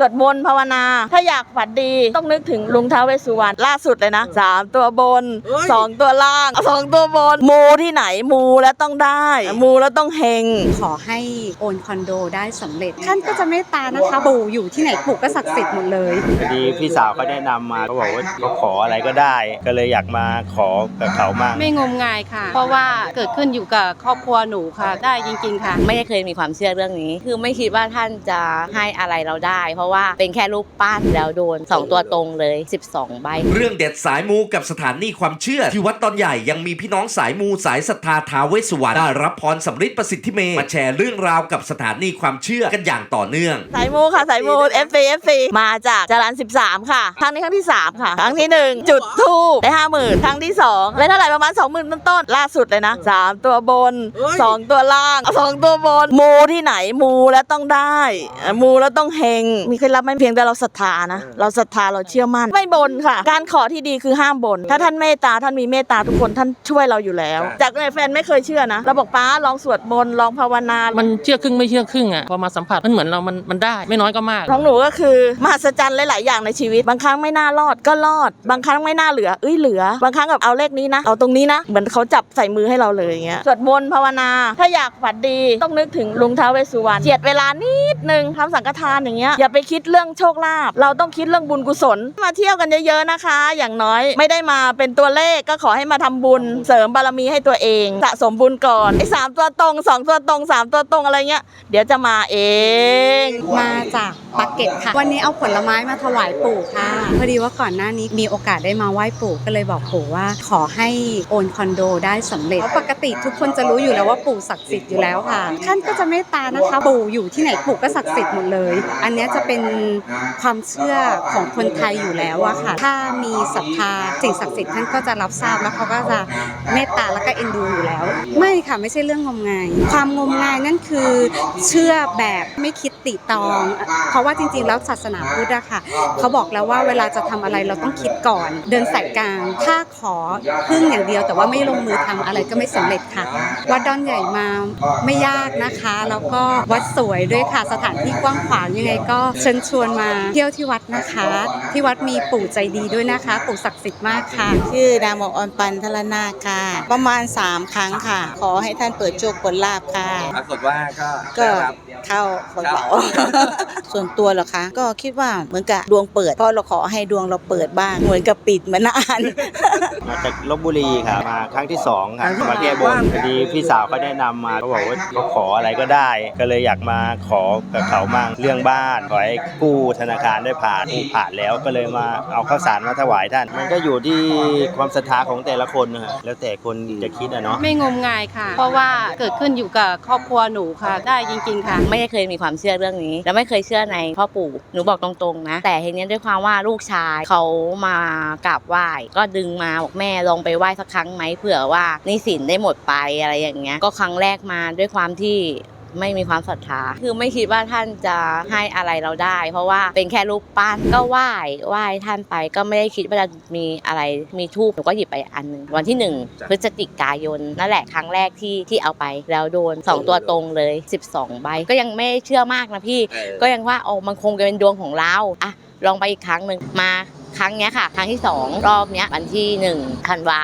สวดมนต์ภาวนา ถ้าอยากฝันดีต้องนึกถึงลุงท้าวเวสสุวรรณล่าสุดเลยนะสามตัวบนเฮ้ย สองตัวล่างสองตัวบน มูที่ไหนมูแล้วต้องได้ มูแล้วต้องเฮง ขอให้โอนคอนโดได้สำเร็จ ท่านก็จะเมตตานะคะปู่อยู่ที่ไหนปู่ก็ศักดิ์สิทธิ์หมดเลย พอดีพี่สาวเขาแนะนำมาเขาบอกว่าเขาขออะไรก็ได้ ก็เลยอยากมาขอกับเขามั่งไม่งมงายค่ะ เพราะว่าเกิดขึ้นอยู่กับครอบครัวหนูค่ะ ได้จริง ๆ ค่ะ ไม่ได้เคยมีความเชื่อเรื่องนี้ คือไม่คิดว่าท่านจะให้อะไรเราได้ เพราะว่าเป็นแค่รูปปั้นแล้วโดน 2 ตัวตรงเลย 12 ใบ เรื่องเด็ดสายมูกับสถานีความเชื่อ ที่วัดตอนใหญ่ยังมีพี่น้องสายมูสายศรัทธาท้าวเวสสุวรรณได้รับพรสำริดประสิทธิเมย์มาแชร์เรื่องราวกับสถานีความเชื่อกันอย่างต่อเนื่อง สายมูค่ะสายมู FC FC มาจากจรัน13 ค่ะครั้งนี้ครั้งที่ 3 ค่ะ ครั้งที่ 1 จุดทูบได้50,000ครั้งที่2ได้เท่าไหร่ประมาณ 20,000 ต้นๆล่าสุดเลยนะ 3 ตัวบนเฮ้ย2ตัวล่าง 2 ตัวบนมูที่ไหนมูแล้วต้องได้อะมูแล้วต้องเฮงมีเคล็ดลับไหม่เพียงแต่เราศรัทธานะ เราศรัทธาเราเชื่อมั่น ไม่บนค่ะ การขอที่ดีคือห้ามบน ถ้าท่านเมตตาท่านมีเมตตาทุกคนท่านช่วยเราอยู่แล้ว จากในแฟนไม่เคยเชื่อนะเราบอกป้าลองสวดมนต์ลองภาวนา มันเชื่อครึ่งไม่เชื่อครึ่งอะพอมาสัมผัสมันเหมือนเรามันมันได้ไม่น้อยก็มากของหนูก็คือมหัศจรรย์หลาย ๆ อย่างในชีวิต บางครั้งไม่น่ารอดก็รอด บางครั้งไม่น่าเหลือเอ้ยเหลือ บางครั้งแบบเอาเลขนี้นะเอาตรงนี้นะเหมือนเขาจับใส่มือให้เราเลยอย่างเงี้ยสวดมนต์ภาวนา ถ้าอยากฝันดีต้องนึกถึงลุงท้าวเวสสุวรรณเจียดเวลานิดนึงทำสังฆทานอย่างเงี้ยอย่าไปคิดเรื่องโชคลาภเราต้องคิดเรื่องบุญกุศล มาเที่ยวกันเยอะๆนะคะ อย่างน้อยไม่ได้มาเป็นตัวเลขก็ขอให้มาทำบุญ เสริมบารมีให้ตัวเองสะสมบุญก่อนไอ้สามตัวตรงสองตัวตรงสามตัวตรงอะไรเงี้ยเดี๋ยวจะมาเอง มาจากปักเกร็ตค่ะ วันนี้เอาผลไม้มาถวายปู่ค่ะ พอดีว่าก่อนหน้านี้มีโอกาสได้มาไหว้ปู่ก็เลยบอกปู่ว่า ขอให้โอนคอนโดได้สำเร็จปกติทุกคนจะรู้อยู่แล้วว่าปู่ศักดิ์สิทธิ์อยู่แล้วค่ะท่านก็จะเมตตานะคะ ปู่อยู่ที่ไหนปู่ก็ศักดิ์สิทธิ์หมดเลย อันนี้จะเป็นเป็นความเชื่อของคนไทยอยู่แล้วอะค่ะ ถ้ามีศรัทธาสิ่งศักดิ์สิทธิ์ท่านก็จะรับทราบแล้วเขาก็จะเมตตาแล้วก็เอ็นดูอยู่แล้ว ไม่ค่ะไม่ใช่เรื่องงมงาย ความงมงายนั่นคือเชื่อแบบไม่คิดติตอง เพราะว่าจริงๆ แล้วศาสนาพุทธอะค่ะเขาบอกแล้วว่าเวลาจะทำอะไรเราต้องคิดก่อน เดินสายกลาง ถ้าขอพึ่งอย่างเดียวแต่ว่าไม่ลงมือทำอะไรก็ไม่สำเร็จค่ะ วัดดอนใหญ่มาไม่ยากนะคะ แล้วก็วัดสวยด้วยค่ะสถานที่กว้างขวางยังไงก็เชิญชวนมาเที่ยวที่วัดนะคะ ที่วัดมีปู่ใจดีด้วยนะคะ ปู่ศักดิ์สิทธิ์มากค่ะ ชื่อนางหมอกออนปันทรนาคค่ะ ประมาณ 3 ครั้งค่ะ ขอให้ท่านเปิดโชคเปิดลาบค่ะ ปรากฏว่าก็ก็ได้รับ เข้าเบาๆส่วนตัวเหรอคะ ก็คิดว่าเหมือนกับดวงเปิด เพราะเราขอให้ดวงเราเปิดบ้าง เหมือนกับปิดมานานมาจากลบบุรีครับมาครั้งที่สองครับมาแก้บนพอดีพี่สาวเขาแนะนำมาเขาบอกว่าเขาขออะไรก็ได้ ก็เลยอยากมาขอกับเขามั่งเรื่องบ้านขอให้กู้ธนาคารได้ผ่านกู้ผ่านแล้วก็เลยมาเอาข้าวสารมาถวายท่าน มันก็อยู่ที่ความศรัทธาของแต่ละคนนะฮะแล้วแต่คนจะคิดอะเนาะไม่งมงายค่ะ เพราะว่าเกิดขึ้นอยู่กับครอบครัวหนูค่ะ ได้จริง ๆค่ะไม่ได้เคยมีความเชื่อเรื่องนี้ และไม่เคยเชื่อในพ่อปู่หนูบอกตรงๆนะ แต่ทีนี้ด้วยความว่าลูกชายเขามากราบไหว้ ก็ดึงมาบอกแม่ลองไปไหว้สักครั้งไหมเผื่อว่านี่สินได้หมดไปอะไรอย่างเงี้ยก็ครั้งแรกมาด้วยความที่ ไม่มีความศรัทธา คือไม่คิดว่าท่านจะให้อะไรเราได้ เพราะว่าเป็นแค่รูปปั้นก็ไหว้ไหว้ท่านไป ก็ไม่ได้คิดว่าจะมีอะไรมีทูบหนูก็หยิบไปอันหนึ่งวันที่หนึ่งพฤศจิกายนนั่นแหละครั้งแรกที่ที่เอาไป แล้วโดนสองตัวตรงเลย 12 ใบ ก็ยังไม่เชื่อมากนะพี่ ก็ยังว่าโอ้มันคงจะเป็นดวงของเราอะลองไปอีกครั้งหนึ่งมาครั้งเนี้ยค่ะ ครั้งที่สองรอบเนี้ยวันที่หนึ่งธันวา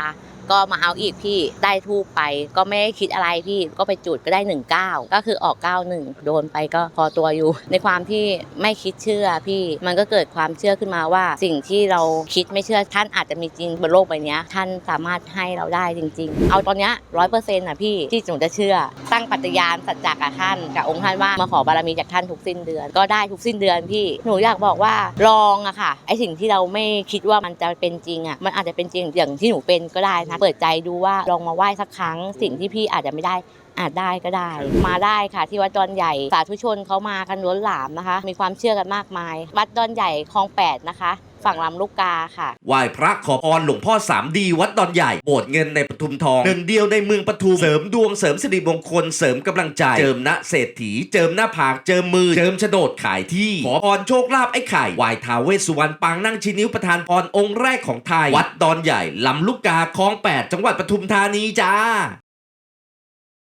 ก็มาเอาอีกพี่ได้ทูบไป ก็ไม่ได้คิดอะไรพี่ก็ไปจุดก็ได้หนึ่งเก้าก็คือออกเก้าหนึ่งโดนไปก็พอตัวอยู่ ในความที่ไม่คิดเชื่อพี่มันก็เกิดความเชื่อขึ้นมาว่า สิ่งที่เราคิดไม่เชื่อท่านอาจจะมีจริงบนโลกใบนี้ท่านสามารถให้เราได้จริง ๆ เอาตอนนี้ร้อยเปอร์เซ็นต์อะพี่ที่หนูจะเชื่อ ตั้งปฏิญาณสัจจะกับท่านกับองค์ท่านว่ามาขอบารมีจากท่านทุกสิ้นเดือน ก็ได้ทุกสิ้นเดือนพี่หนูอยากบอกว่าลองอะค่ะไอสิ่งที่เราไม่คิดว่ามันจะเป็นจริงอะมันอาจจะเป็นจริงอย่างที่หนูเป็นก็ได้นะเปิดใจดูว่าลองมาไหว้สักครั้ง สิ่งที่พี่อาจจะไม่ได้อาจได้ก็ได้ มาได้ค่ะ ที่วัดดอนใหญ่สาธุชนเขามากันล้นหลามนะคะ มีความเชื่อกันมากมาย วัดดอนใหญ่คลองแปดนะคะ ฝั่งลำลูกกาค่ะ ไหว้พระขอพรหลวงพ่อสามดีวัดดอนใหญ่โบสถ์เงินในปทุมทองหนึ่งเดียวในเมืองปทุมเสริมดวงเสริมสิริมงคลเสริมกำลังใจ เจิมณเศรษฐี เจิมหน้าผากเจิมมือ เจิมโฉนดขายที่ ขอพรโชคลาภไอ้ไข่ไหว้ท้าเวสสุวรรณปางนั่งชินิ้วประธานพรองค์แรกของไทย วัดดอนใหญ่ลำลูกกาคลองแปดจังหวัดปทุมธานีจ้า